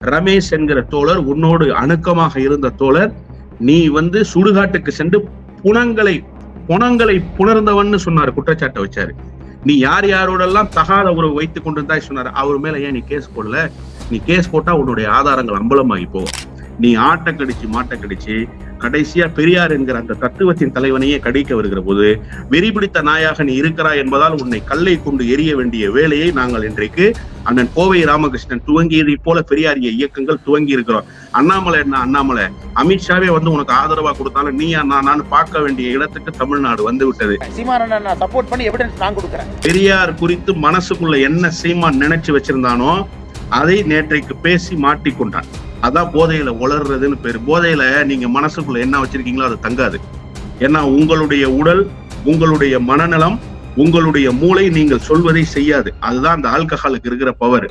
ரமேஷ் என்கிற தோழர் உன்னோடு அணுக்கமாக இருந்த தோழர் நீ வந்து சுடுகாட்டுக்கு சென்று புணங்களை புணங்களை புணர்ந்தவன்னு சொன்னாரு குற்றச்சாட்டை வச்சாரு. நீ யார் யாரோடெல்லாம் தகாத உறவு வைத்துக் கொண்டிருந்தாய் சொன்னாரு. அவர் மேல ஏன் நீ கேஸ் போடல? நீ கேஸ் போட்டா உன்னுடைய ஆதாரங்கள் அம்பலமாகி போகும். நீ ஆட்டை கடிச்சு மாட்டை கடிச்சு கடைசியா பெரியார் என்கிற அந்த தத்துவத்தின் தலைவனையே கடிக்க வருகிற போது வெறி பிடித்த நாயாக நீ இருக்கிறாய் என்பதால் உன்னை கல்லை கொண்டு எரிய வேண்டிய வேலையை நாங்கள் இன்றைக்கு அண்ணன் கோவை ராமகிருஷ்ணன் துவங்கியதை போல பெரியாரிய இயக்கங்கள் துவங்கி இருக்கிறோம். அண்ணாமலை என்ன அண்ணாமலை அமித்ஷாவே வந்து உனக்கு ஆதரவா கொடுத்தாலும் நீ நான் பார்க்க வேண்டிய இடத்துக்கு தமிழ்நாடு வந்து விட்டது. சீமானனை நான் சப்போர்ட் பண்ணி எவிடன்ஸ் நான் கொடுக்குறேன். பெரியார் குறித்து மனசுக்குள்ள என்ன சீமான் நினைச்சு வச்சிருந்தானோ அதை நேற்றைக்கு பேசி மாட்டிக்கொண்டான் அதான் போதையில உளர்றதுன்னு பேரு. போதையில நீங்க மனசுக்குள்ள என்ன வச்சிருக்கீங்களோ அது தங்காது. ஏன்னா உங்களுடைய உடல் உங்களுடைய மனநலம் உங்களுடைய மூளை நீங்கள் சொல்வதை செய்யாது. அதுதான் அந்த ஆல்கஹாலுக்கு இருக்கிற பவர்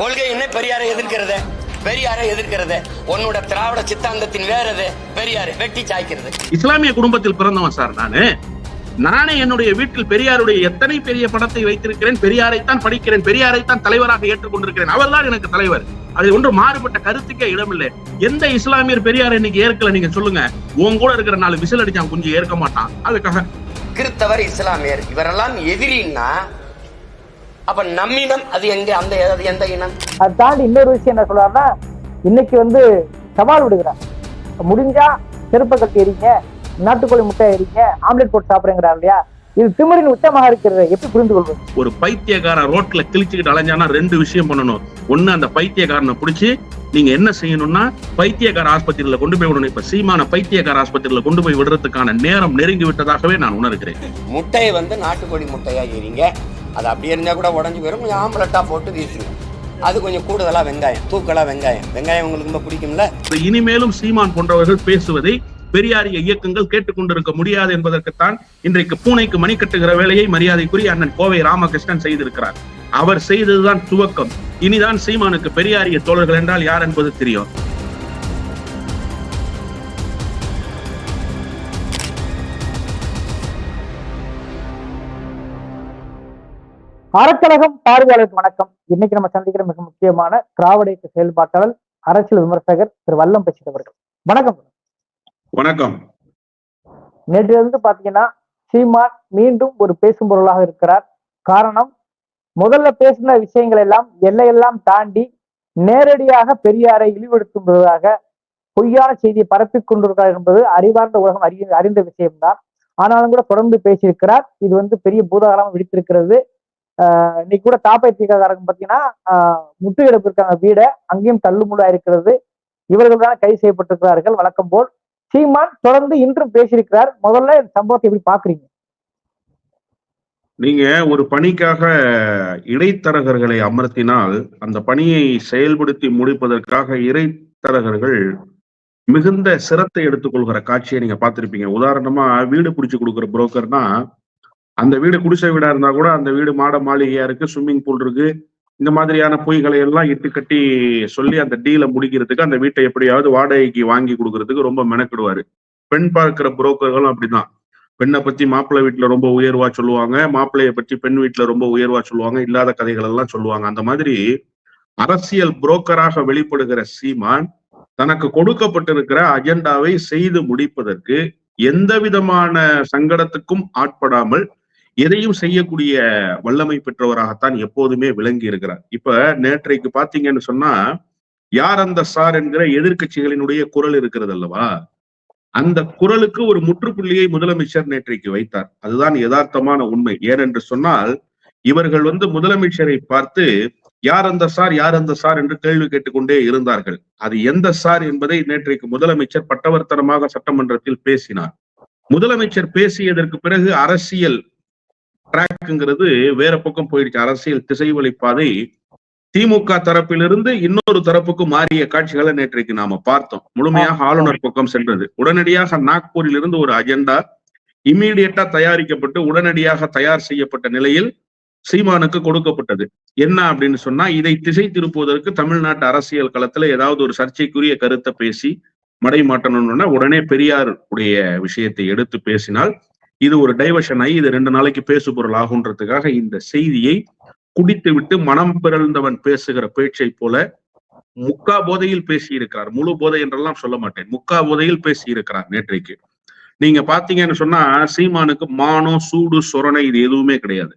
கொள்கை என்ன பெரியாரை எதிர்க்கிறது பெரியாரை எதிர்க்கிறது உன்னோட திராவிட சித்தாந்தத்தின் வேறது பெரியாரு வெட்டி சாய்க்கிறது. இஸ்லாமிய குடும்பத்தில் பிறந்தவன் சார் நானு. நானே என்னுடைய வீட்டில் பெரியாருடைய எத்தனை பெரிய படத்தை வைத்திருக்கிறேன் பெரியாரைத்தான் படிக்கிறேன் பெரியாரைத்தான் தலைவராக ஏற்றுக்கொண்டிருக்கிறேன் அவர்தான் எனக்கு தலைவர். அது ஒன்று மாறுபட்ட கருத்துக்கே இடமில்லை. எந்த இஸ்லாமியர் பெரியார் இன்னைக்கு ஏற்கல நீங்க சொல்லுங்க. உன் கூட இருக்கிற நாலு விசில் அடிச்சான் கொஞ்சம் ஏற்க மாட்டான். அதுக்காக. கிறிஸ்தவர் இஸ்லாமியர். இவரெல்லாம் எதிரின்னா அப்ப நம்மினம் அது எங்க? அந்த அது எந்த இனம்? அதை தாண்டி இன்னொரு விஷயம் என்ன சொல்றாருன்னா இன்னைக்கு வந்து சவால் விடுகிறார். முடிஞ்சா செருப்பை கட்டி எறிங்க நாட்டுக்கோழி முட்டை எறிங்க ஆம்லெட் போட்டு சாப்பிடுங்கிறார் இல்லையா? இது திமிரின் உச்சமாக இருக்கிறது எப்படி புரிந்து கொள்வது? ஒரு பைத்தியக்காரன் ரோட்ல கிழிச்சுக்கிட்டு அலைஞ்சானா ரெண்டு விஷயம் பண்ணணும். ஒண்ணு அந்த பைத்தியக்காரனை பிடிச்சி நீங்க என்ன செய்யணும்னா பைத்தியக்கார ஆஸ்பத்திரியில கொண்டு போய் விடணும். இப்ப சீமான பைத்தியக்கார ஆஸ்பத்திரியில கொண்டு போய் விடுறதுக்கான நேரம் நெருங்கி விட்டதாகவே நான் உணர்கிறேன். முட்டையை வந்து நாட்டுக்கோழி முட்டையா எறிங்க அது அப்படியே இருந்தா கூட உடஞ்சு போயிடும் கொஞ்சம் ஆம்பலட்டா போட்டு வீசுங்க. அது கொஞ்சம் கூடுதலா வெங்காயம் தூக்கலா வெங்காயம். வெங்காயம் உங்களுக்கு ரொம்ப பிடிக்கும்ல? இப்ப இனிமேலும் சீமான் போன்றவர்கள் பேசுவதை பெரியாரிய இயக்கங்கள் கேட்டுக்கொண்டிருக்க முடியாது என்பதற்குத்தான் இன்றைக்கு பூனைக்கு மணி கட்டுகிற வேலையை மரியாதைக்குரிய அண்ணன் கோவை ராமகிருஷ்ணன் செய்திருக்கிறார். அவர் செய்ததுதான் துவக்கம். இனிதான் சீமானுக்கு பெரியாரிய தோழர்கள் என்றால் யார் என்பது தெரியும். அறக்கழகம் பார்வையாளருக்கு வணக்கம். இன்னைக்கு நம்ம சந்திக்கிற மிக முக்கியமான திராவிட செயல்பாட்டாளர் அரசியல் விமர்சகர் திரு வல்லம் பேசிட் அவர்கள் வணக்கம். வணக்கம். நேற்று வந்து பாத்தீங்கன்னா சீமான் மீண்டும் ஒரு பேசும் பொருளாக இருக்கிறார். காரணம் முதல்ல பேசின விஷயங்கள் எல்லாம் எல்லையெல்லாம் தாண்டி நேரடியாக பெரியாரை இழிவுபடுத்துவதாக பொய்யான செய்தியை பரப்பிக் கொண்டிருக்கிறார் என்பது அறிவார்ந்த உலகம் அறி அறிந்த விஷயம்தான். ஆனாலும் கூட தொடர்ந்து பேசியிருக்கிறார். இது வந்து பெரிய பூதாகரமாக விடுத்திருக்கிறது ஆஹ் இன்னைக்கு கூட தாப்பை பாத்தீங்கன்னா ஆஹ் முற்றுகையிடப்பு இருக்காங்க வீடை. அங்கேயும் தள்ளுமுள்ளா இருக்கிறது. இவர்கள் தான் கைது செய்யப்பட்டிருக்கிறார்கள். வழக்கம் போல் சீமான் தொடர்ந்து இன்றும் பேசியிருக்கிறார். முதல்ல இந்த சம்பவத்தை எப்படி பாக்குறீங்க நீங்க ஒரு பணிக்காக இடைத்தரகர்களை அமர்த்தினால் அந்த பணியை செயல்படுத்தி முடிப்பதற்காக இடைத்தரகர்கள் மிகுந்த சிரத்தை எடுத்துக்கொள்கிற காட்சியை நீங்க பார்த்திருப்பீங்க. உதாரணமா வீடு பிடிச்சி கொடுக்குற புரோக்கர்னா அந்த வீடு குடிசை வீடா இருந்தா கூட அந்த வீடு மாட மாளிகையா இருக்கு ஸ்விம்மிங் பூல் இருக்கு இந்த மாதிரியான பொய்களை எல்லாம் இட்டு கட்டி சொல்லி அந்த டீலை முடிக்கிறதுக்கு அந்த வீட்டை எப்படியாவது வாடகைக்கு வாங்கி கொடுக்கறதுக்கு ரொம்ப மெனக்கிடுவாரு. பெண் பார்க்கிற புரோக்கர்களும் அப்படிதான். பெண்ணை பத்தி மாப்பிள்ளை வீட்டுல ரொம்ப உயர்வா சொல்லுவாங்க மாப்பிள்ளைய பத்தி பெண் வீட்டுல ரொம்ப உயர்வா சொல்லுவாங்க இல்லாத கதைகள் எல்லாம் சொல்லுவாங்க. அந்த மாதிரி அரசியல் புரோக்கராக வெளிப்படுகிற சீமான் தனக்கு கொடுக்கப்பட்டிருக்கிற அஜெண்டாவை செய்து முடிப்பதற்கு எந்த விதமான சங்கடத்துக்கும் ஆட்படாமல் எதையும் செய்யக்கூடிய வல்லமை பெற்றவராகத்தான் எப்போதுமே விளங்கி இருக்கிறார். இப்ப நேற்றைக்கு பாத்தீங்கன்னு சொன்னா யார் அந்த சார் என்கிற எதிர்க்கட்சிகளினுடைய குரல் இருக்கிறது அல்லவா? அந்த குரலுக்கு ஒரு முற்றுப்புள்ளியை முதலமைச்சர் நேற்றைக்கு வைத்தார். அதுதான் யதார்த்தமான உண்மை. ஏனென்று சொன்னால் இவர்கள் வந்து முதலமைச்சரை பார்த்து யார் அந்த சார் யார் அந்த சார்? என்று கேள்வி கேட்டுக்கொண்டே இருந்தார்கள். அது எந்த சார் என்பதை நேற்றைக்கு முதலமைச்சர் பட்டவர்த்தனமாக சட்டமன்றத்தில் பேசினார். முதலமைச்சர் பேசியதற்கு பிறகு அரசியல் ட்ராக்குங்கிறது வேற பக்கம் போயிடுச்சு. அரசியல் திசைவழி பாதை திமுக தரப்பிலிருந்து இன்னொரு தரப்புக்கு மாறிய காட்சிகளை நேற்றைக்கு நாம பார்த்தோம். முழுமையாக ஆளுநர் பக்கம் சென்றது. உடனடியாக நாக்பூரில் இருந்து ஒரு அஜெண்டா இம்மீடியட்டா தயாரிக்கப்பட்டு உடனடியாக தயார் செய்யப்பட்ட நிலையில் சீமானுக்கு கொடுக்கப்பட்டது. என்ன அப்படின்னு சொன்னா இதை திசை திருப்புவதற்கு தமிழ்நாட்டு அரசியல் களத்துல ஏதாவது ஒரு சர்ச்சைக்குரிய கருத்தை பேசி மடை மாட்டணும்னா உடனே பெரியார் உடைய விஷயத்தை எடுத்து பேசினால் இது ஒரு டைவர்ஷன் ஆகி இது ரெண்டு நாளைக்கு பேசு பொருள் ஆகுன்றதுக்காக இந்த செய்தியை குடித்து விட்டு மனம் பிறழ்ந்தவன் பேசுகிற பேச்சை போல முக்கா போதையில் பேசி இருக்கிறார் முழு போதை என்றெல்லாம் சொல்ல மாட்டேன். முக்கா போதையில் பேசி இருக்கிறார் நேற்றைக்கு. நீங்க பாத்தீங்கன்னு சொன்னா சீமானுக்கு மானம் சூடு சொரணை இது எதுவுமே கிடையாது.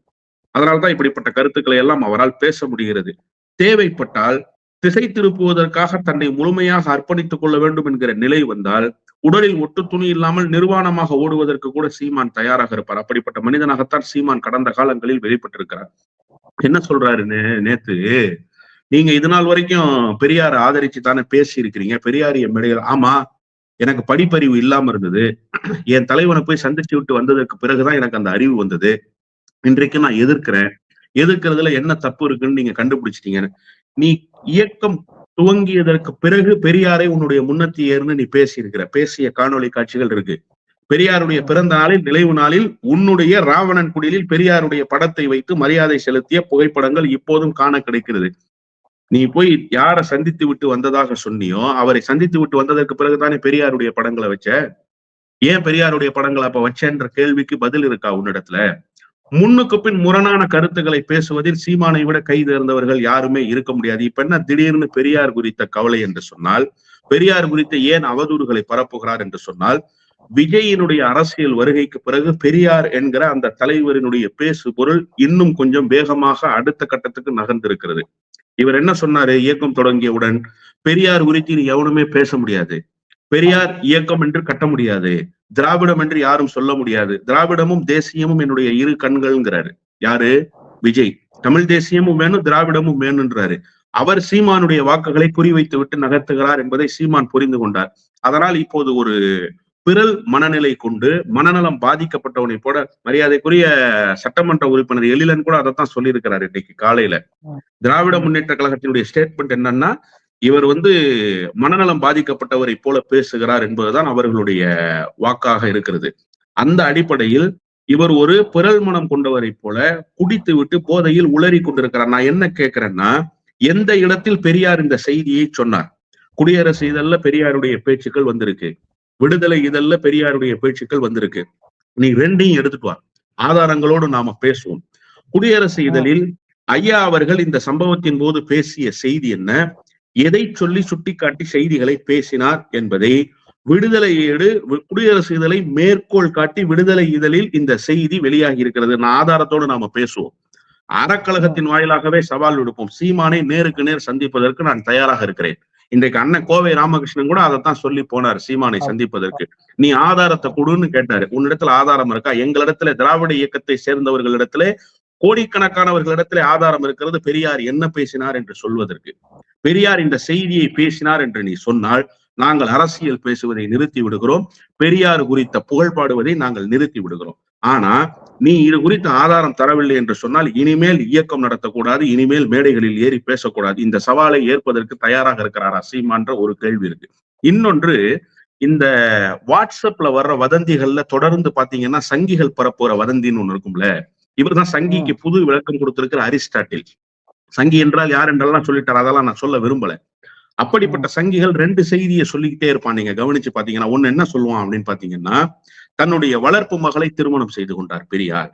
அதனால்தான் இப்படிப்பட்ட கருத்துக்களை எல்லாம் அவரால் பேச முடிகிறது. தேவைப்பட்டால் திசை திருப்புவதற்காக தன்னை முழுமையாக அர்ப்பணித்துக் கொள்ள வேண்டும் என்கிற நிலை வந்தால் உடலில் ஒட்டு துணி இல்லாமல் நிர்வாணமாக ஓடுவதற்கு கூட சீமான் தயாராக இருப்பார். அப்படிப்பட்ட மனிதனாகத்தான் சீமான் கடந்த காலங்களில் வெளிப்பட்டிருக்கிறார். என்ன சொல்றாரு நேத்து? நீங்க இது நாள் வரைக்கும் பெரியார் ஆதரிச்சு தானே பேசி இருக்கிறீங்க பெரியார் என் மேடையில் ஆமா எனக்கு படிப்பறிவு இல்லாம இருந்தது. என் தலைவனை போய் சந்திச்சு விட்டு வந்ததற்கு பிறகுதான் எனக்கு அந்த அறிவு வந்தது. இன்றைக்கு நான் எதிர்க்கிறேன். எதிர்க்கிறதுல என்ன தப்பு இருக்குன்னு நீங்க கண்டுபிடிச்சிட்டீங்க நீ இயக்கம் துவங்கியதற்கு பிறகு பெரியாரை உன்னுடைய முன்னத்தியர்னு நீ பேசியிருக்கிற. பேசிய காணொளி காட்சிகள் இருக்கு. பெரியாருடைய பிறந்த நாளில் நினைவு நாளில் உன்னுடைய ராவணன் குடிலில் பெரியாருடைய படத்தை வைத்து மரியாதை செலுத்திய புகைப்படங்கள் இப்போதும் காண கிடைக்கிறது. நீ போய் யாரை சந்தித்து விட்டு வந்ததாக சொன்னியோ அவரை சந்தித்து விட்டு வந்ததற்கு பிறகுதானே பெரியாருடைய படங்களை வச்ச? ஏன் பெரியாருடைய படங்களை அப்ப வச்சேன்ற கேள்விக்கு பதில் இருக்கா உன்னிடத்துல? முன்னுக்கு பின் முரணான கருத்துக்களை பேசுவதில் சீமானை விட கை தேர்ந்தவர்கள் யாருமே இருக்க முடியாது. இப்ப என்ன? திடீர்னு பெரியார் குறித்த கவலை என்று சொன்னால் பெரியார் குறித்த ஏன் அவதூறுகளை பரப்புகிறார் என்று சொன்னால் விஜயினுடைய அரசியல் வருகைக்கு பிறகு பெரியார் என்கிற அந்த தலைவரினுடைய பேசு பொருள் இன்னும் கொஞ்சம் வேகமாக அடுத்த கட்டத்துக்கு நகர்ந்திருக்கிறது. இவர் என்ன சொன்னாரு? இயக்கம் தொடங்கியவுடன் பெரியார் குறித்து இனி எவனுமே பேச முடியாது. பெரியார் இயக்கம் என்று கட்ட முடியாது. திராவிடம் என்று யாரும் சொல்ல முடியாது. திராவிடமும் தேசியமும் என்னுடைய இரு கண்கள்ங்கிறாரு. யாரு? விஜய். தமிழ் தேசியமும் வேணும் திராவிடமும் வேணும்ன்றாரு. அவர் சீமானுடைய வாக்குகளை குறிவைத்து விட்டு நகர்த்துகிறார் என்பதை சீமான் புரிந்து கொண்டார். அதனால் இப்போது ஒரு பிறல் மனநிலை கொண்டு மனநலம் பாதிக்கப்பட்டவனை போட மரியாதைக்குரிய சட்டமன்ற உறுப்பினர் எழிலன் கூட அதைத்தான் சொல்லியிருக்கிறார் இன்னைக்கு காலையில. திராவிட முன்னேற்ற கழகத்தினுடைய ஸ்டேட்மெண்ட் என்னன்னா இவர் வந்து மனநலம் பாதிக்கப்பட்டவரை போல பேசுகிறார் என்பதுதான் அவர்களுடைய வாக்காக இருக்கிறது. அந்த அடிப்படையில் இவர் ஒரு பிறல் மனம் கொண்டவரை போல குடித்து விட்டு போதையில் உளறி கொண்டிருக்கிறார். நான் என்ன கேட்கிறேன்னா எந்த இடத்தில் பெரியார் இந்த செய்தியை சொன்னார்? குடியரசு இதழ்ல பெரியாருடைய பேச்சுக்கள் வந்திருக்கு. விடுதலை இதழ்ல பெரியாருடைய பேச்சுக்கள் வந்திருக்கு. நீ ரெண்டையும் எடுத்துட்டு வா. ஆதாரங்களோடு நாம பேசுவோம். குடியரசு இதழில் ஐயா அவர்கள் இந்த சம்பவத்தின் போது பேசிய செய்தி என்ன? எதை சொல்லி சுட்டிக்காட்டி செய்திகளை பேசினார் என்பதை விடுதலை ஏடு குடியரசு இதழை மேற்கோள் காட்டி விடுதலை இதழில் இந்த செய்தி வெளியாகி இருக்கிறது. ஆதாரத்தோடு நாம பேசுவோம். அறக்கழகத்தின் வாயிலாகவே சவால் விடுப்போம். சீமானை நேருக்கு நேர் சந்திப்பதற்கு நான் தயாராக இருக்கிறேன். இன்றைக்கு அண்ணன் கோவை ராமகிருஷ்ணன் கூட அதைத்தான் சொல்லி போனார் சீமானை சந்திப்பதற்கு. நீ ஆதாரத்தை கொடுன்னு கேட்டாரு. உன்னிடத்துல ஆதாரம் இருக்கா? எங்களிடத்துல திராவிட இயக்கத்தை சேர்ந்தவர்களிடத்துல கோடிக்கணக்கானவர்களிடத்திலே ஆதாரம் இருக்கிறது. பெரியார் என்ன பேசினார் என்று சொல்வதற்கு. பெரியார் இந்த செய்தியை பேசினார் என்று நீ சொன்னால் நாங்கள் அரசியல் பேசுவதை நிறுத்தி விடுகிறோம். பெரியார் குறித்த புகழ்பாடுவதை நாங்கள் நிறுத்தி விடுகிறோம். ஆனா நீ இது குறித்த ஆதாரம் தரவில்லை என்று சொன்னால் இனிமேல் இயக்கம் நடத்தக்கூடாது இனிமேல் மேடைகளில் ஏறி பேசக்கூடாது. இந்த சவாலை ஏற்பதற்கு தயாராக இருக்கிறாரா சீமான்ற ஒரு கேள்வி இருக்கு. இன்னொன்று இந்த வாட்ஸ்அப்ல வர்ற வதந்திகள்ல தொடர்ந்து பாத்தீங்கன்னா சங்கிகள் பரப்புற வதந்தின்னு ஒண்ணு இருக்கும்ல. இவர்தான் சங்கிக்கு புது விளக்கம் கொடுத்திருக்கிற அரிஸ்டாட்டில். சங்கி என்றால் யார் என்றெல்லாம் சொல்லிட்டார் அதெல்லாம் நான் சொல்ல விரும்பல. அப்படிப்பட்ட சங்கிகள் ரெண்டு செய்தியை சொல்லிக்கிட்டே இருப்பான். நீங்க கவனிச்சு பாத்தீங்கன்னா ஒண்ணு என்ன சொல்லுவான் அப்படின்னு பாத்தீங்கன்னா தன்னுடைய வளர்ப்பு மகளை திருமணம் செய்து கொண்டார் பெரியார்.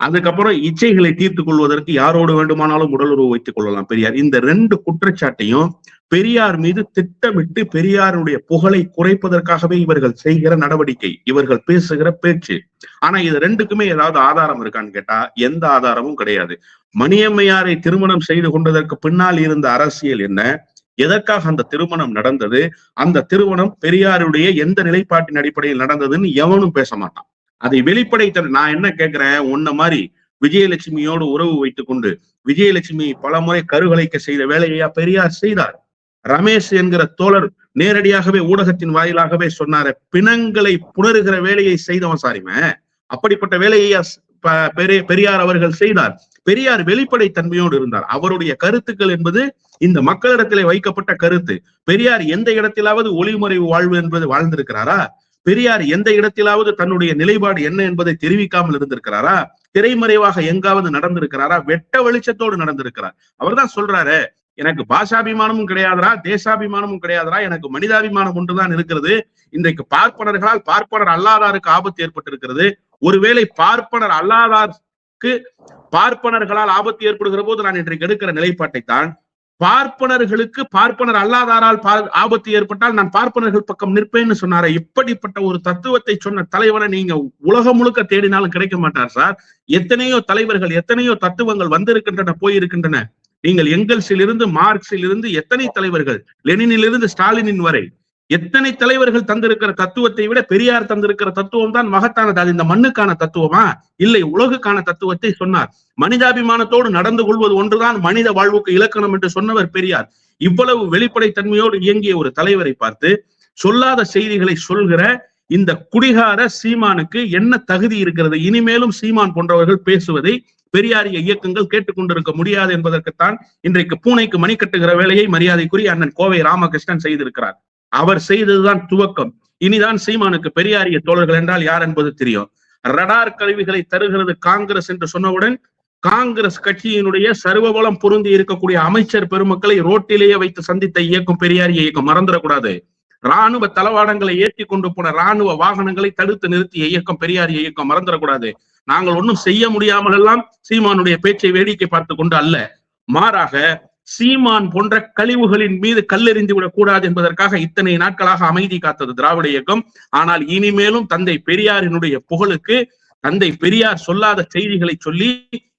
அதுக்கப்புறம் இச்சைகளை தீர்த்து கொள்வதற்கு யாரோடு வேண்டுமானாலும் உடலுறவு வைத்துக் கொள்ளலாம் பெரியார். இந்த ரெண்டு குற்றச்சாட்டையும் பெரியார் மீது திட்டமிட்டு பெரியாருடைய புகழை குறைப்பதற்காகவே இவர்கள் செய்கிற நடவடிக்கை இவர்கள் பேசுகிற பேச்சு. ஆனா இது ரெண்டுக்குமே ஏதாவது ஆதாரம் இருக்கான்னு கேட்டா எந்த ஆதாரமும் கிடையாது. மணியம்மையாரை திருமணம் செய்து கொண்டதற்கு பின்னால் இருந்த அரசியல் என்ன? எதற்காக அந்த திருமணம் நடந்தது? அந்த திருமணம் பெரியாருடைய எந்த நிலைப்பாட்டின் அடிப்படையில் நடந்ததுன்னு எவனும் பேச மாட்டான். அதை வெளிப்படைத்த நான் என்ன கேட்கிறேன் உன்ன மாதிரி விஜயலட்சுமியோடு உறவு வைத்துக் கொண்டு விஜயலட்சுமி பலமுறை கருகலைக்க செய்த வேலையா பெரியார் செய்தார்? ரமேஷ் என்கிற தோழர் நேரடியாகவே ஊடகத்தின் வாயிலாகவே சொன்னார பிணங்களை புணருகிற வேலையை செய்தவன் சாரிம அப்படிப்பட்ட வேலையை பெரிய- பெரியார் அவர்கள் செய்தார். பெரியார் வெளிப்படை தன்மையோடு இருந்தார். அவருடைய கருத்துக்கள் என்பது இந்த மக்களிடத்திலே வைக்கப்பட்ட கருத்து. பெரியார் எந்த இடத்திலாவது ஒளிமுறைவு வாழ்வு என்பது வாழ்ந்திருக்கிறாரா? பெரியார் எந்த இடத்திலாவது தன்னுடைய நிலைப்பாடு என்ன என்பதை தெரிவிக்காமல் இருந்திருக்கிறாரா? திரைமறைவாக எங்காவது நடந்திருக்கிறாரா? வெட்ட வெளிச்சத்தோடு நடந்திருக்கிறார். அவர்தான் சொல்றாரு எனக்கு பாஷாபிமானமும் கிடையாதுரா தேசாபிமானமும் கிடையாதுரா எனக்கு மனிதாபிமானம் ஒன்றுதான் இருக்கிறது. இன்றைக்கு பார்ப்பனர்களால் பார்ப்பனர் அல்லாதாருக்கு ஆபத்து ஏற்பட்டிருக்கிறது. ஒருவேளை பார்ப்பனர் அல்லாதாருக்கு பார்ப்பனர்களால் ஆபத்து ஏற்படுகிற போது நான் இன்றைக்கு எடுக்கிற நிலைப்பாட்டை தான் பார்ப்பனர்களுக்கு பார்ப்பனர் அல்லாதாரால் ஆபத்து ஏற்பட்டால் நான் பார்ப்பனர்கள் பக்கம் நிற்பேன்னு சொன்னார. இப்படிப்பட்ட ஒரு தத்துவத்தை சொன்ன தலைவனை நீங்க உலகம் முழுக்க தேடினாலும் கிடைக்க மாட்டார் சார். எத்தனையோ தலைவர்கள் எத்தனையோ தத்துவங்கள் வந்திருக்கின்றன போயிருக்கின்றன. நீங்கள் எங்கல்ஸிலிருந்து எத்தனை தலைவர்கள் லெனினிலிருந்து ஸ்டாலினின் வரை எத்தனை தலைவர்கள் தந்திருக்கிற தத்துவத்தை விட பெரியார் தந்திருக்கிற தத்துவம் தான் மகத்தானது. அது இந்த மண்ணுக்கான தத்துவமா? இல்லை உலகுக்கான தத்துவத்தை சொன்னார். மனிதாபிமானத்தோடு நடந்து கொள்வது ஒன்றுதான் மனித வாழ்வுக்கு இலக்கணம் என்று சொன்னவர் பெரியார். இவ்வளவு வெளிப்படைத்தன்மையோடு இயங்கிய ஒரு தலைவரை பார்த்து சொல்லாத செய்திகளை சொல்கிற இந்த குடிகார சீமானுக்கு என்ன தகுதி இருக்கிறது? இனிமேலும் சீமான் போன்றவர்கள் பேசுவதை பெரியாரிய இயக்கங்கள் கேட்டுக்கொண்டிருக்க முடியாது என்பதற்குத்தான் இன்றைக்கு பூனைக்கு மணி கட்டுகிற வேலையை மரியாதைக்குரிய அண்ணன் கோவை ராமகிருஷ்ணன் செய்திருக்கிறார். அவர் செய்ததுதான் துவக்கம். இனிதான் சீமானுக்கு பெரியாரிய தோழர்கள் என்றால் யார் என்பது தெரியும். ரடார் கருவிகளை தருகிறது காங்கிரஸ் என்று சொன்னவுடன் காங்கிரஸ் கட்சியினுடைய சர்வபலம் பொருந்தி இருக்கக்கூடிய அமைச்சர் பெருமக்களை ரோட்டிலேயே வைத்து சந்தித்த இயக்கம் பெரியாரிய இயக்கம் மறந்துடக்கூடாது. ராணுவ தளவாடங்களை ஏற்றி கொண்டு போன ராணுவ வாகனங்களை தடுத்து நிறுத்திய இயக்கம் பெரியாரிய இயக்கம் மறந்துடக்கூடாது. நாங்கள் ஒன்றும் செய்ய முடியாமல் எல்லாம் சீமானுடைய பேச்சை வேடிக்கை பார்த்து கொண்டு அல்ல. மாறாக சீமான் போன்ற கழிவுகளின் மீது கல்லெறிந்து விடக் கூடாது என்பதற்காக இத்தனை நாட்களாக அமைதி காத்தது திராவிட இயக்கம். ஆனால் இனிமேலும் தந்தை பெரியாரினுடைய புகழுக்கு தந்தை பெரியார் சொல்லாத செய்திகளை சொல்லி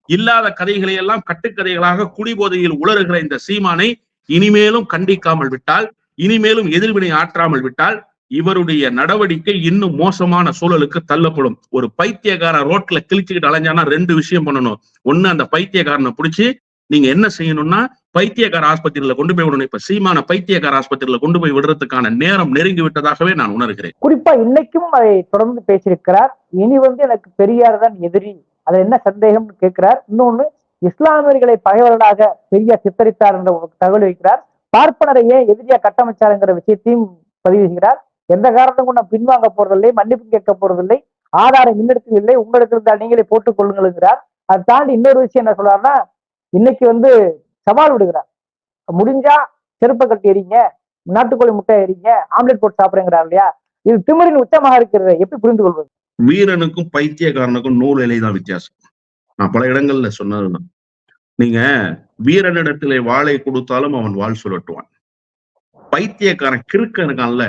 இல்லாத கதைகளை எல்லாம் கட்டுக்கதைகளாக குடிபோதையில் உளறுகிற இந்த சீமானை இனிமேலும் கண்டிக்காமல் விட்டால் இனிமேலும் எதிர்வினை ஆற்றாமல் விட்டால் இவருடைய நடவடிக்கை இன்னும் மோசமான சூழலுக்கு தள்ளப்படும். ஒரு பைத்தியக்கார ரோட்ல கிழிச்சுக்கிட்டு அலைஞ்சானா ரெண்டு விஷயம் பண்ணணும். ஒண்ணு அந்த பைத்தியக்காரனை பிடிச்சி நீங்க என்ன செய்யணும்னா பைத்தியக்கார ஆஸ்பத்திரியில கொண்டு போய் விடணும். இப்ப சீமான பைத்தியக்கார ஆஸ்பத்திரியில கொண்டு போய் விடுறதுக்கான நேரம் நெருங்கி விட்டதாகவே நான் உணர்கிறேன். குறிப்பா இன்னைக்கும் அதை தொடர்ந்து பேசியிருக்கிறார். இனி வந்து எனக்கு பெரியார் தான் எதிரி. அதுல என்ன சந்தேகம்னு கேட்கிறார். இன்னொன்னு இஸ்லாமியர்களை பகைவர்களாக பெரியார் சித்தரித்தார் என்ற தகவல் வைக்கிறார் பார்ப்பனரை ஏன் எதிரியா கட்டமைச்சாருங்கிற விஷயத்தையும் பதிவு செய்கிறார் எந்த காரணத்தும் கொண்டு நான் பின்வாங்க போறதில்லை மன்னிப்பு கேட்க போறதில்லை ஆதாரம் முன்னெடுத்து இல்லை உங்களுக்கு இருந்தால் நீங்களே போட்டுக் கொள்ளுங்கள்ங்கிறார். அதை தாண்டி இன்னொரு விஷயம் என்ன சொல்றாருன்னா இன்னைக்கு வந்து சவால் விடுகிறார். முடிஞ்சா செருப்பை கட்டி எறிங்க நாட்டுக்கோழி முட்டை எறிங்க ஆம்லெட் போட்டு சாப்பிடுங்கிறார் இல்லையா? இது திமிரின் உச்சமாக இருக்கிறது எப்படி புரிந்து கொள்வது? வீரனுக்கும் பைத்தியக்காரனுக்கும் நூல் இலைதான் வித்தியாசம். நான் பல இடங்கள்ல சொன்னதுதான். நீங்க வீரனிடத்திலே வாளை கொடுத்தாலும் அவன் வாழ் சுழட்டுவான். பைத்தியக்காரன் கிறுக்கன் இருக்கான்ல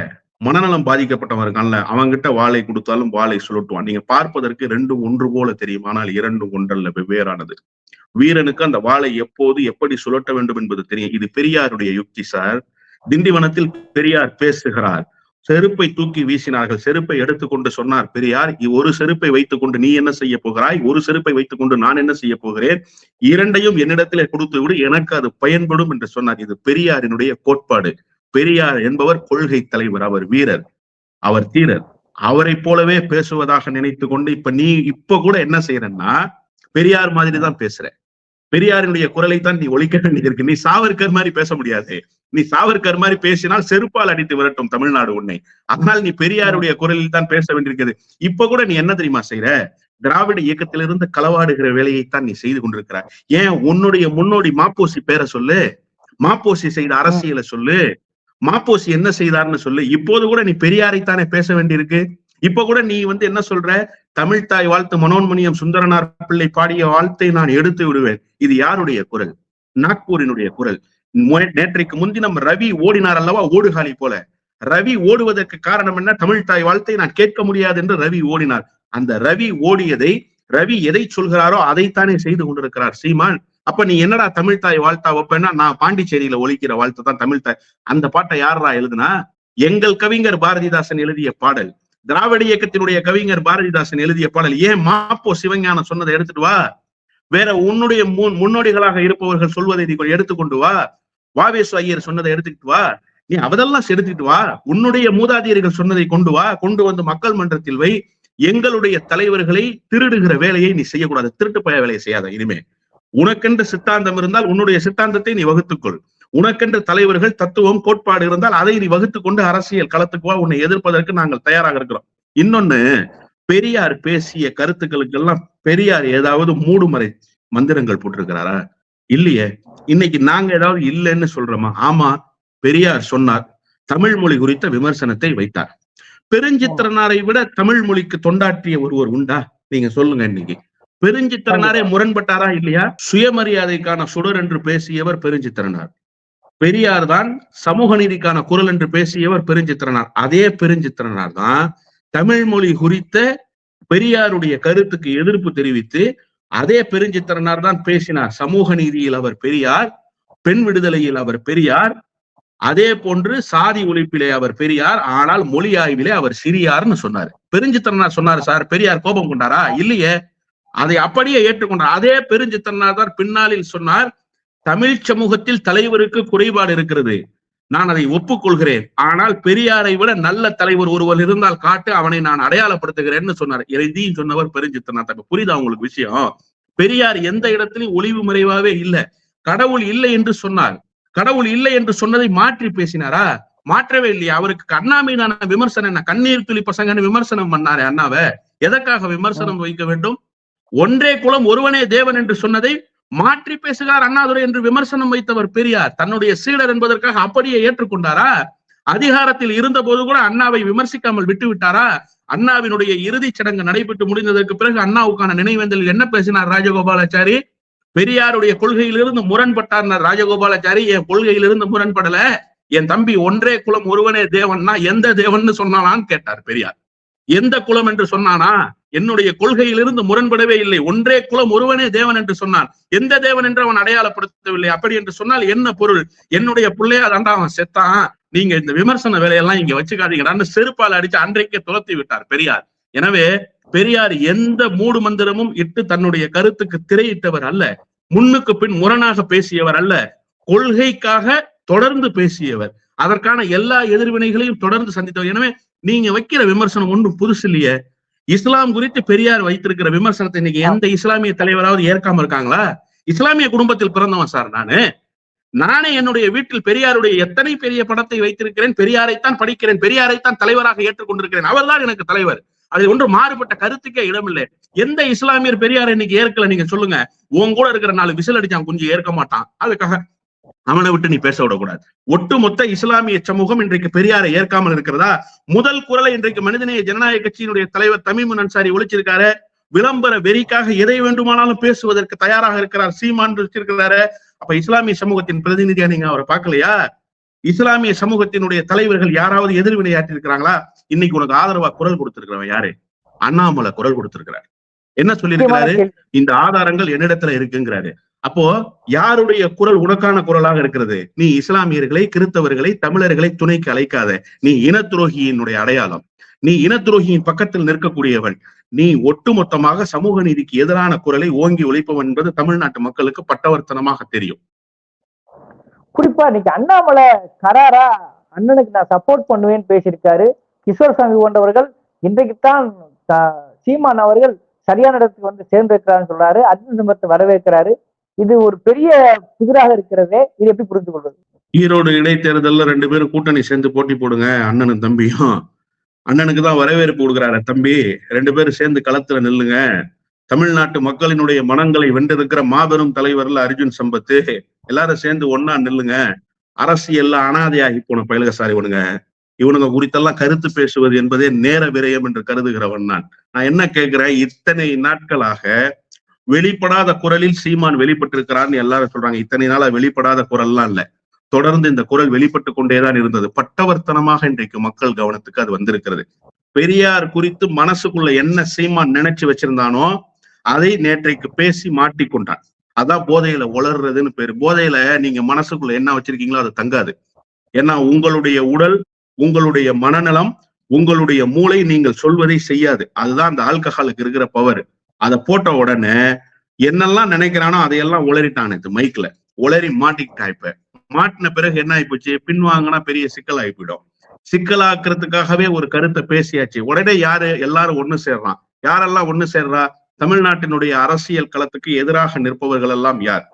மனநலம் பாதிக்கப்பட்டவன் இருக்கான்ல அவன்கிட்ட வாளை கொடுத்தாலும் வாளை சுழட்டுவான். நீங்க பார்ப்பதற்கு ரெண்டும் ஒன்று போல தெரியும். ஆனால் இரண்டும் ஒன்றல்ல வெவ்வேறானது. வீரனுக்கு அந்த வாளை எப்போது எப்படி சுழட்ட வேண்டும் என்பது தெரியும். இது பெரியாருடைய யுக்தி சார். திண்டிவனத்தில் பெரியார் பேசுகிறார். செருப்பை தூக்கி வீசினார்கள். செருப்பை எடுத்துக்கொண்டு சொன்னார் பெரியார் ஒரு செருப்பை வைத்துக் கொண்டு நீ என்ன செய்ய போகிறாய்? ஒரு செருப்பை வைத்துக் கொண்டு நான் என்ன செய்ய போகிறேன்? இரண்டையும் என்னிடத்திலே கொடுத்து விடு எனக்கு அது பயன்படும் என்று சொன்னார். இது பெரியாரினுடைய கோட்பாடு. பெரியார் என்பவர் கொள்கை தலைவர் அவர் வீரர் அவர் தீரர். அவரை போலவே பேசுவதாக நினைத்து கொண்டு இப்ப நீ இப்ப கூட என்ன செய்யறன்னா பெரியார் மாதிரி தான் பேசுற. பெரியாரினுடைய குரலை தான் நீ ஒழிக்க வேண்டியிருக்கு நீ சாவர்கர் மாதிரி பேச முடியாது. நீ சாவர்கர் மாதிரி பேசினால் செருப்பால் அடித்து விரட்டும் தமிழ்நாடு உன்னை. அதனால் நீ பெரியாருடைய குரலில் தான் பேச வேண்டியிருக்கிறது. இப்ப கூட நீ என்ன தெரியுமா செய்யற திராவிட இயக்கத்திலிருந்து களவாடுகிற வேலையைத்தான் நீ செய்து கொண்டிருக்கிறாய். ஏன் உன்னுடைய முன்னோடி மாப்போசி பேரை சொல்லு? மாப்போசி செய்த அரசியலை சொல்லு? மாப்போசி என்ன செய்தார்னு சொல்லு. இப்போது கூட நீ பெரியாரைத்தானே பேச வேண்டியிருக்கு. இப்ப கூட நீ வந்து என்ன சொல்ற? தமிழ்த்தாய் வாழ்த்து மனோன்மணியம் சுந்தரனார் பிள்ளை பாடிய வாழ்த்தை நான் எடுத்து விடுவேன். இது யாருடைய குரல்? நாக்பூரினுடைய குரல். மு- நேற்றைக்கு முன்தினம் ரவி ஓடினார் அல்லவா? ஓடுகாலி போல. ரவி ஓடுவதற்கு காரணம் என்ன? தமிழ்தாய் வாழ்த்தை நான் கேட்க முடியாது என்று ரவி ஓடினார். அந்த ரவி ஓடியதை ரவி எதை சொல்கிறாரோ அதைத்தானே செய்து கொண்டிருக்கிறார். சீமான் அப்ப நீ என்னடா தமிழ்த்தாய் வாழ்த்தா வைப்பேன்னா நான் பாண்டிச்சேரியில ஒழிக்கிற வாழ்த்து தான் தமிழ்த்தாய் அந்த பாட்டை யாரா எழுதுனா எங்கள் கவிஞர் பாரதிதாசன் எழுதிய பாடல். திராவிட இயக்கத்தினுடைய கவிஞர் பாரதிதாசன் எழுதிய பாடல். ஏன் மாப்போ சிவஞானம் சொன்னதை எடுத்துட்டு வா. வேற உன்னுடைய முன் முன்னோடிகளாக இருப்பவர்கள் சொல்வதை நீ எடுத்துக்கொண்டு வா. வாவேசு ஐயர் சொன்னதை எடுத்துக்கிட்டு வா. நீ அதெல்லாம் எடுத்துக்கிட்டு வா. உன்னுடைய மூதாதையர்கள் சொன்னதை கொண்டு வா. கொண்டு வந்து மக்கள் மன்றத்தில் வை. எங்களுடைய தலைவர்களை திருடுகிற வேலையை நீ செய்யக்கூடாது. திருட்டு பய வேலையை செய்யாத இனிமே. உனக்கென்று சித்தாந்தம் இருந்தால் உன்னுடைய சித்தாந்தத்தை நீ வகுத்துக்கொள். உனக்கென்று தலைவர்கள் தத்துவம் கோட்பாடு இருந்தால் அதை நீ வகுத்துக் கொண்டு அரசியல் களத்துக்கு வா உன்னை எதிர்ப்பதற்கு நாங்கள் தயாராக இருக்கிறோம். இன்னொன்னு பெரியார் பேசிய கருத்துக்களுக்கு எல்லாம் பெரியார் ஏதாவது மூடுமறை மந்திரங்கள் போட்டிருக்கிறாரா? இல்லையே. இன்னைக்கு நாங்க ஏதாவது இல்லைன்னு சொல்றோமா? ஆமா பெரியார் சொன்னார் தமிழ் மொழி குறித்த விமர்சனத்தை வைத்தார். பெருஞ்சித்திரனாரை விட தமிழ் மொழிக்கு தொண்டாற்றிய ஒருவர் உண்டா? நீங்க சொல்லுங்க இன்னைக்கு. பெருஞ்சித்திரனாரே முரண்பட்டாரா இல்லையா? சுயமரியாதைக்கான சுடர் என்று பேசியவர் பெருஞ்சித்திரனார். பெரியார் தான் சமூக நீதிக்கான குரல் என்று பேசியவர் பெருஞ்சித்திரனார். அதே பெருஞ்சித்திரனார் தான் தமிழ் மொழி குறித்த பெரியாருடைய கருத்துக்கு எதிர்ப்பு தெரிவித்து அதே பெருஞ்சித்திரனார் தான் பேசினார். சமூக நீதியில் அவர் பெரியார் பெண் விடுதலையில் அவர் பெரியார் அதே போன்று சாதி ஒழிப்பிலே அவர் பெரியார் ஆனால் மொழி ஆய்விலே அவர் சிறியார்னு சொன்னார். பெருஞ்சித்திரனார் சொன்னார் சார் பெரியார் கோபம் கொண்டாரா? இல்லையே. அதை அப்படியே ஏற்றுக்கொண்டார். அதே பெருஞ்சித்திரனார் தான் பின்னாளில் சொன்னார் தமிழ் சமூகத்தில் தலைவருக்கு குறைபாடு இருக்கிறது. நான் அதை ஒப்புக்கொள்கிறேன். ஆனால் பெரியாரை விட நல்ல தலைவர் ஒருவர் இருந்தால் காட்டு அவனை நான் அடையாளப்படுத்துகிறேன்னு சொன்னார். இதையும் சொன்னவர் பெருஞ்சித்திரனார் தம்பி புரியுதா உங்களுக்கு விஷயம்? பெரியார் எந்த இடத்திலும் ஒளிவு மறைவாவே இல்ல. கடவுள் இல்லை என்று சொன்னார். கடவுள் இல்லை என்று சொன்னதை மாற்றி பேசினாரா? மாற்றவே இல்லையா. அவருக்கு அண்ணா மீதான விமர்சனம் என்ன? கண்ணீர் துளி பசங்கன்னு விமர்சனம் பண்ணாரு அண்ணாவை. எதற்காக விமர்சனம் வைக்க வேண்டும்? ஒன்றே குலம் ஒருவனே தேவன் என்று சொன்னதை மாற்றி பேசுகிறார் அண்ணாதுரை என்று விமர்சனம் வைத்தவர் பெரியார். தன்னுடைய சீடர் என்பதற்காக அப்படியே ஏற்றுக்கொண்டாரா? அதிகாரத்தில் இருந்த போது கூட அண்ணாவை விமர்சிக்காமல் விட்டு விட்டாரா அண்ணாவினுடைய இறுதிச் சடங்கு நடைபெற்று முடிந்ததற்கு பிறகு அண்ணாவுக்கான நினைவேந்தல் என்ன பேசினார் ராஜகோபாலாச்சாரி? பெரியாருடைய கொள்கையிலிருந்து முரண்பட்டார் ராஜகோபாலாச்சாரி? என் கொள்கையிலிருந்து முரண்படல. என் தம்பி ஒன்றே குலம் ஒருவனே தேவன்னா எந்த தேவன்னு சொன்னானான்னு கேட்டார் பெரியார். எந்த குலம் என்று சொன்னானா? என்னுடைய கொள்கையிலிருந்து முரண்படவே இல்லை. ஒன்றே குலம் ஒருவனே தேவன் என்று சொன்னான் எந்த தேவன் என்று அவன் அடையாளப்படுத்தவில்லை? அப்படி என்று சொன்னால் என்ன பொருள்? என்னுடைய பிள்ளையா தாண்டா அவன் செத்தான். நீங்க இந்த விமர்சன வேலையெல்லாம் இங்க வச்சுக்காதீங்கடான்னு செருப்பால் அடிச்சு அன்றைக்கே துரத்தி விட்டார் பெரியார். எனவே பெரியார் எந்த மூடு மந்திரமும் இட்டு தன்னுடைய கருத்துக்கு திரையிட்டவர் அல்ல. முன்னுக்கு பின் முரணாக பேசியவர் அல்ல. கொள்கைக்காக தொடர்ந்து பேசியவர். அதற்கான எல்லா எதிர்வினைகளையும் தொடர்ந்து சந்தித்தவர். எனவே நீங்க வைக்கிற விமர்சனம் ஒன்றும் புதுசு இல்லையே இஸ்லாம் குறித்து பெரியார் வைத்திருக்கிற விமர்சனத்தை இன்னைக்கு எந்த இஸ்லாமிய தலைவராவது ஏற்காம இருக்காங்களா? இஸ்லாமிய குடும்பத்தில் பிறந்தவன் சார் நானு. நானே என்னுடைய வீட்டில் பெரியாருடைய எத்தனை பெரிய படத்தை வைத்திருக்கிறேன் பெரியாரைத்தான் படிக்கிறேன் பெரியாரைத்தான் தலைவராக ஏற்றுக்கொண்டிருக்கிறேன். அவர்தான் எனக்கு தலைவர். அது ஒன்று மாறுபட்ட கருத்துக்கே இடமில்லை. எந்த இஸ்லாமியர் பெரியார் இன்னைக்கு ஏற்கல நீங்க சொல்லுங்க. உன் கூட இருக்கிற நாலு விசில் அடிச்சான் கொஞ்சம் ஏற்க மாட்டான். அதுக்காக அவனை விட்டு நீ பேச விடக்கூடாது. ஒட்டுமொத்த இஸ்லாமிய சமூகம் இன்றைக்கு பெரியாரை ஏற்காமல் இருக்கிறதா? முதல் குரலை இன்றைக்கு மனிதநேய ஜனநாயக கட்சியினுடைய தலைவர் தமிமுன் அன்சாரி ஒழிச்சிருக்காரு. விளம்பர வெறிக்காக எதை வேண்டுமானாலும் பேசுவதற்கு தயாராக இருக்கிறார் சீமான் வச்சிருக்கிறாரு அப்ப இஸ்லாமிய சமூகத்தின் பிரதிநிதியா நீங்க அவரை பார்க்கலையா? இஸ்லாமிய சமூகத்தினுடைய தலைவர்கள் யாராவது எதிர்வினையாற்றி இருக்கிறாங்களா இன்னைக்கு உனக்கு ஆதரவா குரல் கொடுத்திருக்கிறவன் யாரு? அண்ணாமலை குரல் கொடுத்திருக்கிறார். என்ன சொல்லியிருக்கிறாரு? இந்த ஆதாரங்கள் என்னிடத்துல இருக்குங்கிறாரு. அப்போ யாருடைய குரல் உனக்கான குரலாக இருக்கிறது? நீ இஸ்லாமியர்களை கிறிஸ்தவர்களை தமிழர்களை துணைக்கு அழைக்காத. நீ இன துரோகியினுடைய அடையாளம். நீ இன துரோகியின் பக்கத்தில் நிற்கக்கூடியவன். நீ ஒட்டுமொத்தமாக சமூக நீதிக்கு எதிரான குரலை ஓங்கி ஒழிப்பவன் என்பது தமிழ்நாட்டு மக்களுக்கு பட்டவர்த்தனமாக தெரியும். குறிப்பா இன்னைக்கு அண்ணாமலை கராரா அண்ணனுக்கு நான் சப்போர்ட் பண்ணுவேன்னு பேசியிருக்காரு. கிஷோர் சாமி போன்றவர்கள் இன்றைக்குத்தான் சீமான் அவர்கள் சரியான இடத்துக்கு வந்து சேர்ந்திருக்கிறான்னு சொல்றாரு. அர்ஜுன் சம்பத்தை வரவேற்கிறாரு. இது ஒரு பெரிய புதிராக இருக்கிறதே. இது எப்படி புரிந்து கொள்வது ஈரோடு இடைத்தேர்தல்ல ரெண்டு பேரும் கூட்டணி சேர்ந்து போட்டி போடுங்க அண்ணனும் தம்பியும். அண்ணனுக்கு தான் வரவேற்பு கொடுக்குறாரு தம்பி. ரெண்டு பேரும் சேர்ந்து களத்துல நில்லுங்க. தமிழ்நாட்டு மக்களினுடைய மனங்களை வென்றிருக்கிற மாபெரும் தலைவர்ல அர்ஜுன் சம்பத்து. எல்லாரும் சேர்ந்து ஒன்னா நில்லுங்க. அரசியல்ல அனாதையாகி போன பயலகசாரி ஒண்ணுங்க. இவனுங்க குறித்தெல்லாம் கருத்து பேசுவது என்பதே நேர விரயம் என்று கருதுகிறவன் நான். நான் என்ன கேட்கிறேன்? இத்தனை நாட்களாக வெளிப்படாத குரலில் சீமான் வெளிப்பட்டிருக்கிறான்னு எல்லாரும் சொல்றாங்க. இத்தனை நாளா வெளிப்படாத குரல்லாம் இல்ல. தொடர்ந்து இந்த குரல் வெளிப்பட்டு கொண்டேதான் இருந்தது. பட்டவர்த்தனமாக இன்றைக்கு மக்கள் கவனத்துக்கு அது வந்திருக்கிறது. பெரியார் குறித்து மனசுக்குள்ள என்ன சீமான் நினைச்சு வச்சிருந்தானோ அதை நேற்றைக்கு பேசி மாட்டிக்கொண்டான். அதான் போதையில உளர்றதுன்னு பேரு. போதையில நீங்க மனசுக்குள்ள என்ன வச்சிருக்கீங்களோ அது தங்காது. ஏன்னா உங்களுடைய உடல் உங்களுடைய மனநலம் உங்களுடைய மூளை நீங்கள் சொல்வதை செய்யாது. அதுதான் அந்த ஆல்கஹாலுக்கு இருக்கிற பவர் அதை போட்ட உடனே என்னெல்லாம் நினைக்கிறானோ அதையெல்லாம் உளறிட்டான் இது மைக்ல உளறி மாட்டிக்கிட்டா இப்ப. மாட்டின பிறகு என்ன ஆயிப்போச்சு? பின்வாங்கினா பெரிய சிக்கல் ஆகிப்போயிடும் சிக்கலாக்குறதுக்காகவே ஒரு கருத்தை பேசியாச்சு. உடனே யாரு? எல்லாரும் ஒண்ணு சேர்றான். யாரெல்லாம் ஒண்ணு சேர்றா? தமிழ்நாட்டினுடைய அரசியல் களத்துக்கு எதிராக நிற்பவர்கள் எல்லாம் யார்?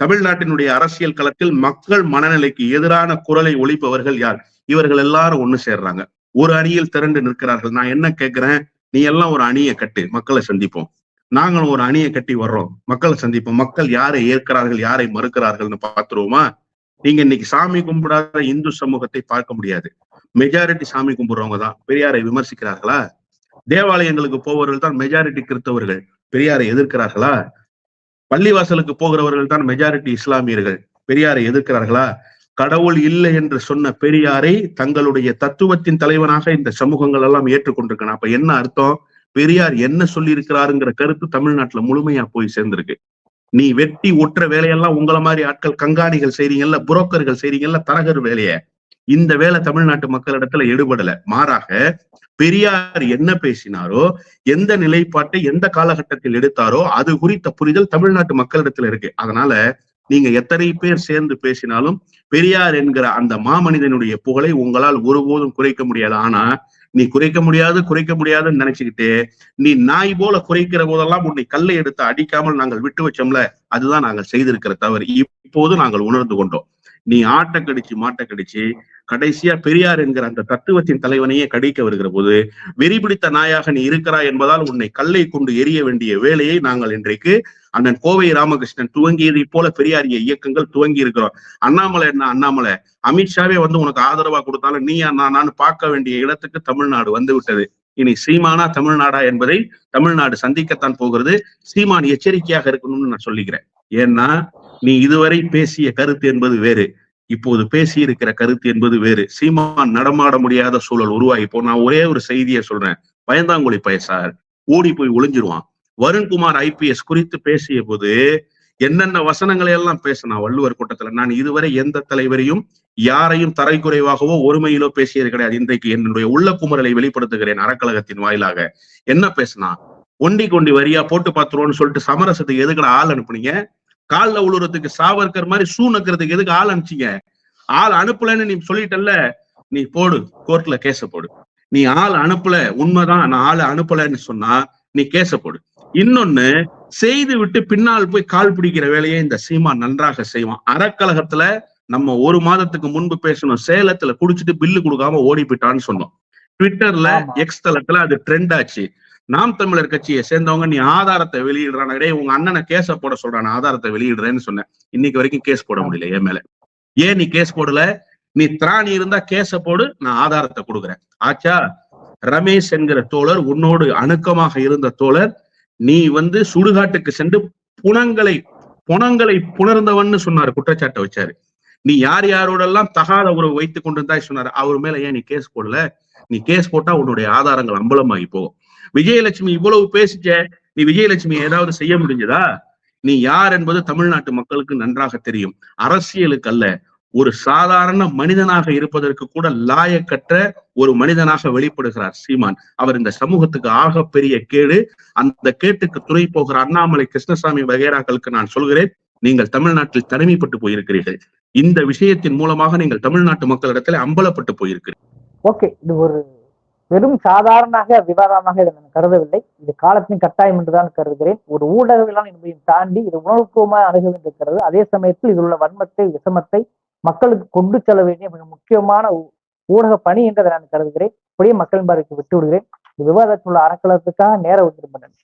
தமிழ்நாட்டினுடைய அரசியல் களத்தில் மக்கள் மனநிலைக்கு எதிரான குரலை ஒழிப்பவர்கள் யார்? இவர்கள் எல்லாரும் ஒண்ணு சேர்றாங்க. ஒரு அணியில் திரண்டு நிற்கிறார்கள். நான் என்ன கேட்கிறேன்? நீ எல்லாம் ஒரு அணியை கட்டு. மக்களை சந்திப்போம். நாங்களும் ஒரு அணியை கட்டி வர்றோம். மக்களை சந்திப்போம். மக்கள் யாரை ஏற்கிறார்கள் யாரை மறுக்கிறார்கள்னு பார்த்துருவோமா? நீங்க இன்னைக்கு சாமி கும்பிடாத இந்து சமூகத்தை பார்க்க முடியாது. மெஜாரிட்டி சாமி கும்பிடுறவங்க தான். பெரியாரை விமர்சிக்கிறார்களா? தேவாலயங்களுக்கு போவர்கள் தான் மெஜாரிட்டி கிறிஸ்தவர்கள் பெரியாரை எதிர்க்கிறார்களா? பள்ளிவாசலுக்கு போகிறவர்கள் தான் மெஜாரிட்டி இஸ்லாமியர்கள். பெரியாரை எதிர்க்கிறார்களா? கடவுள் இல்லை என்று சொன்ன பெரியாரை தங்களுடைய தத்துவத்தின் தலைவனாக இந்த சமூகங்கள் எல்லாம் ஏற்றுக்கொண்டிருக்கணும். அப்ப என்ன அர்த்தம்? பெரியார் என்ன சொல்லி இருக்கிறாருங்கிற கருத்து தமிழ்நாட்டுல முழுமையா போய் சேர்ந்திருக்கு. நீ வெட்டி ஒட்டுற வேலையெல்லாம் உங்களை மாதிரி ஆட்கள் கங்காணிகள் செய்றீங்கல்ல புரோக்கர்கள் செய்றீங்கல்ல தரகர் வேலைய. இந்த வேலை தமிழ்நாட்டு மக்களிடத்துல எடுபடல. மாறாக பெரியார் என்ன பேசினாரோ எந்த நிலைப்பாட்டை எந்த காலகட்டத்தில் எடுத்தாரோ அது குறித்த புரிதல் தமிழ்நாட்டு மக்களிடத்துல இருக்கு. அதனால நீங்க எத்தனை பேர் சேர்ந்து பேசினாலும் பெரியார் என்கிற அந்த மாமனிதனுடைய புகழை உங்களால் ஒருபோதும் குறைக்க முடியாது. ஆனா நீ குறைக்க முடியாது குறைக்க முடியாதுன்னு நினைச்சுக்கிட்டு நீ நாய் போல குறைக்கிற போதெல்லாம் உன்னை கல்லை எடுத்து அடிக்காமல் நாங்கள் விட்டு வச்சோம்ல அதுதான் நாங்கள் செய்திருக்கிற தவறு. இப்போது நாங்கள் உணர்ந்து கொண்டோம். நீ ஆட்ட கடிச்சு மாட்ட கடிச்சு கடைசியா பெரியார் என்கிற அந்த தத்துவத்தின் தலைவனையே கடிக்க வருகிற போது வெறி பிடித்த நாயாக நீ இருக்கிறாய் என்பதால் உன்னை கல்லை கொண்டு எரிய வேண்டிய வேலையை நாங்கள் இன்றைக்கு அண்ணன் கோவை ராமகிருஷ்ணன் துவங்கியதை போல பெரியாரிய இயக்கங்கள் துவங்கி இருக்கிறோம். அண்ணாமலை என்ன அண்ணாமலை அமித்ஷாவே வந்து உனக்கு ஆதரவா கொடுத்தாலும் நீ நான் பார்க்க வேண்டிய இடத்துக்கு தமிழ்நாடு வந்து விட்டது. இனி சீமானா தமிழ்நாடா என்பதை தமிழ்நாடு சந்திக்கத்தான் போகிறது. சீமான் எச்சரிக்கையாக இருக்கணும்னு நான் சொல்லிக்கிறேன். ஏன்னா நீ இதுவரை பேசிய கருத்து என்பது வேறு. இப்போது பேசி இருக்கிற கருத்து என்பது வேறு. சீமான் நடமாட முடியாத சூழல் உருவாகி இப்போ நான் ஒரே ஒரு செய்தியை சொல்றேன். பயந்தாங்குழி பயசார் ஓடி போய் ஒளிஞ்சிருவான். வருண்குமார் ஐபிஎஸ் குறித்து பேசிய போது என்னென்ன வசனங்களை எல்லாம் பேசினா வள்ளுவர் கூட்டத்துல நான் இதுவரை எந்த தலைவரையும் யாரையும் தரைக்குறைவாகவோ ஒருமையிலோ பேசியது கிடையாது. இன்றைக்கு என்னுடைய உள்ள குமரலை வெளிப்படுத்துகிறேன் அறக்கழகத்தின் வாயிலாக. என்ன பேசினா ஒண்டி கொண்டி வரியா போட்டு பாத்துருவோம்னு சொல்லிட்டு சமரசத்துக்கு எதுக்கட ஆள் அனுப்புனீங்க? காலில் உழுறதுக்கு சாவர்கர் மாதிரி சூ நக்கிறதுக்கு எதுக்கு ஆள் அனுப்பிச்சிங்க? ஆள் அனுப்பலன்னு நீ சொல்லிட்டல்ல நீ போடு கோர்ட்ல கேச போடு. நீ ஆள் அனுப்பல உண்மைதான் நான் ஆளை அனுப்பலன்னு சொன்னா நீ கேச போடு. இன்னொன்னு செய்து விட்டு பின்னால் போய் கால் பிடிக்கிற வேலையை இந்த சீமா நன்றாக செய்வான். அறக்கழகத்துல நம்ம ஒரு மாதத்துக்கு முன்பு பேசணும் சேலத்துல குடிச்சிட்டு பில்லு கொடுக்காம ஓடி போயிட்டான்னு சொன்னோம். ட்விட்டர்ல. எக்ஸ் தளத்துல அது ட்ரெண்ட் ஆச்சு. நாம் தமிழர் கட்சியை சேர்ந்தவங்க நீ ஆதாரத்தை வெளியிடுறான. இடையே உங்க அண்ணனை கேஸ போட சொல்றான் ஆதாரத்தை வெளியிடுறேன்னு சொன்னேன். இன்னைக்கு வரைக்கும் கேஸ் போட முடியல என் மேல. ஏன் நீ கேஸ் போடல? நீ திராணி இருந்தா கேஸ போடு நான் ஆதாரத்தை கொடுக்குறேன். ஆச்சா? ரமேஷ் என்கிற தோழர் உன்னோடு அணுக்கமாக இருந்த தோழர் நீ வந்து சுடுகாட்டுக்கு சென்று புணங்களை புணங்களை புணர்ந்தவன்னு சொன்னாரு குற்றச்சாட்டை வச்சாரு. நீ யார் யாரோடெல்லாம் தகாத உறவு வைத்துக் கொண்டிருந்தாய் சொன்னாரு அவர் மேல ஏன் நீ கேஸ் போடல? நீ கேஸ் போட்டா உன்னுடைய ஆதாரங்கள் அம்பலமாகி போகும். விஜயலட்சுமி இவ்வளவு பேசிச்ச நீ விஜயலட்சுமி ஏதாவது செய்ய முடிஞ்சதா? நீ யார் என்பது தமிழ்நாட்டு மக்களுக்கு நன்றாக தெரியும். அரசியலுக்கு அல்ல ஒரு சாதாரண மனிதனாக இருப்பதற்கு கூட லாயக்கற்ற ஒரு மனிதனாக வெளிப்படுகிறார் சீமான். அவர் இந்த சமூகத்துக்கு ஆக பெரிய கேடு. அந்த கேட்டுக்கு துணை போகிற அண்ணாமலை கிருஷ்ணசாமி வகைராக்களுக்கு நான் சொல்கிறேன் நீங்கள் தமிழ்நாட்டில் தனிமைப்பட்டு போயிருக்கிறீர்கள். இந்த விஷயத்தின் மூலமாக நீங்கள் தமிழ்நாட்டு மக்களிடத்தில் அம்பலப்பட்டு போயிருக்கிறீர்கள். ஓகே இது ஒரு வெறும் சாதாரணமாக விவாதமாக இதை நான் கருதவில்லை. இது காலத்தின் கட்டாயம் என்றுதான் கருதுகிறேன். ஒரு ஊடகவியலாளர் என்பதையும் தாண்டி இது உணர்வுபூர்வமாக அணுக வேண்டியிருக்கிறது அதே சமயத்தில் இதில் உள்ள வன்மத்தை விஷமத்தை மக்களுக்கு கொண்டு செல்ல வேண்டிய மிக முக்கியமான ஊ- ஊடக பணி என்றதை நான் கருதுகிறேன். அப்படியே மக்களின் பார்வைக்கு விட்டு விடுகிறேன் இந்த விவாதத்தில் உள்ள அறக்கலத்துக்காக நேர ஒதுக்கிட்டு நன்றி.